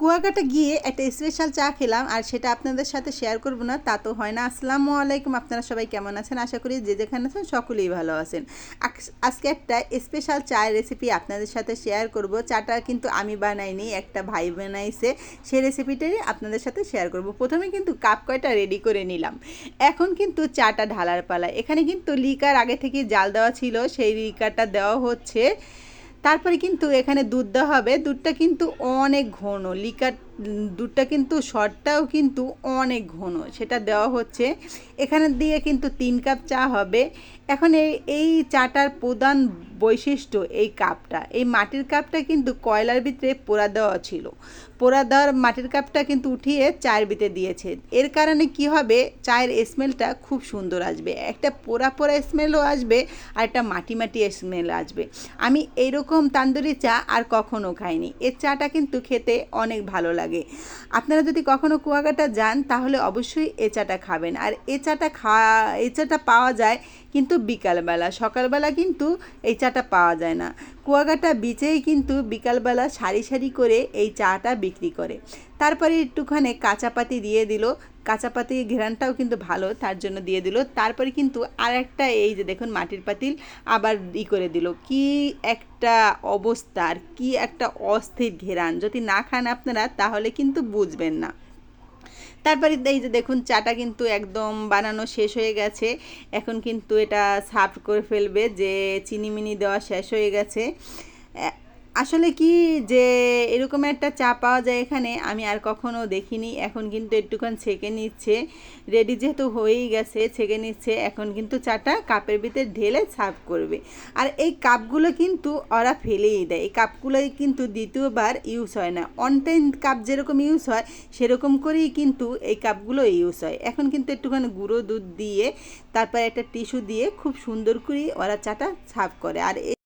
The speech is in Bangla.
কুয়াকাটা গিয়ে একটা স্পেশাল চা খেলাম, আর সেটা আপনাদের সাথে শেয়ার করব না, তা তো হয় না। আসসালামু আলাইকুম, আপনারা সবাই কেমন আছেন? আশা করি যে যেখানে আছেন সকলেই ভালো আছেন। আজকে একটা স্পেশাল চায়ের রেসিপি আপনাদের সাথে শেয়ার করব। চাটা কিন্তু আমি বানাইনি, একটা ভাই বানাইছে। সেই রেসিপিটাই আপনাদের সাথে শেয়ার করব। প্রথমে কিন্তু কাপ কয়টা রেডি করে নিলাম। এখন কিন্তু চাটা ঢালার পালা। এখানে কিন্তু লিকার আগে থেকে জাল দেওয়া ছিল, সেই লিকারটা দেওয়া হচ্ছে। তারপরে কিন্তু এখানে দুধ দেওয়া হবে। দুধটা কিন্তু অনেক ঘন লিকার দুধটা কিন্তু শর্টটাও কিন্তু অনেক ঘন। সেটা দেওয়া হচ্ছে। এখানে দিয়ে কিন্তু তিন কাপ চা হবে। এখন এই এই চাটার প্রধান বৈশিষ্ট্য এই কাপটা। এই মাটির কাপটা কিন্তু কয়লার ভিতরে পোড়া দেওয়া ছিল। পোড়া দেওয়ার মাটির কাপটা কিন্তু উঠিয়ে চায়ের ভিতরে দিয়েছে। এর কারণে কি হবে? চায়ের স্মেলটা খুব সুন্দর আসবে। একটা পোড়া পোড়া স্মেলও আসবে, আর একটা মাটি মাটি স্মেল আসবে। আমি এইরকম তান্দুরি চা আর কখনো খাইনি। এর চাটা কিন্তু খেতে অনেক ভালো লাগে। আপনারা যদি কখনও কুয়াকাটা যান, তাহলে অবশ্যই এ চাটা খাবেন। আর এ চাটা খা এ চাটা পাওয়া যায় কিন্তু বিকালবেলা, সকালবেলা কিন্তু এই চাটা পাওয়া যায় না। কুয়াকাটা বিচেই কিন্তু বিকালবেলা সারি সারি করে এই চাটা বিক্রি করে। তারপরে একটুখানি কাঁচা পাতি দিয়ে দিল। কাঁচা পাতি ঘেরানটাও কিন্তু ভালো, তার জন্য দিয়ে দিল। তারপরে কিন্তু আর একটা এই যে দেখুন মাটির পাতিল আবার ই করে দিল। কি একটা অবস্থার কি একটা অস্থির ঘেরান। যদি না খান আপনারা তাহলে কিন্তু বুঝবেন না। তারপরে এই যে দেখুন, চাটা কিন্তু একদম বানানো শেষ হয়ে গেছে। এখন কিন্তু এটা সার্ভ করে ফেলবে যে চিনি মিনি দেওয়া শেষ হয়ে গেছে। আসলে কি যে এরকম একটা চা পাওয়া যায় এখানে, আমি আর কখনো দেখিনি। এখন কিন্তু একটুখানি ছেঁকে নিচ্ছে। রেডি যেহেতু হয়েই গেছে, ছেঁকে নিচ্ছে, এখন কিন্তু চাটা কাপের ভিতরে ঢেলে সার্ভ করবে। আর এই কাপগুলো কিন্তু ওরা ফেলেই দেয়। এই কাপগুলোই কিন্তু দ্বিতীয়বার ইউজ হয় না। অন টাইম কাপ যেরকম ইউজ হয়, সেরকম করেই কিন্তু এই কাপগুলো ইউজ হয়। এখন কিন্তু একটুখানি গুঁড়ো দুধ দিয়ে, তারপর একটা টিস্যু দিয়ে খুব সুন্দর করে ওরা চাটা সার্ভ করে। আর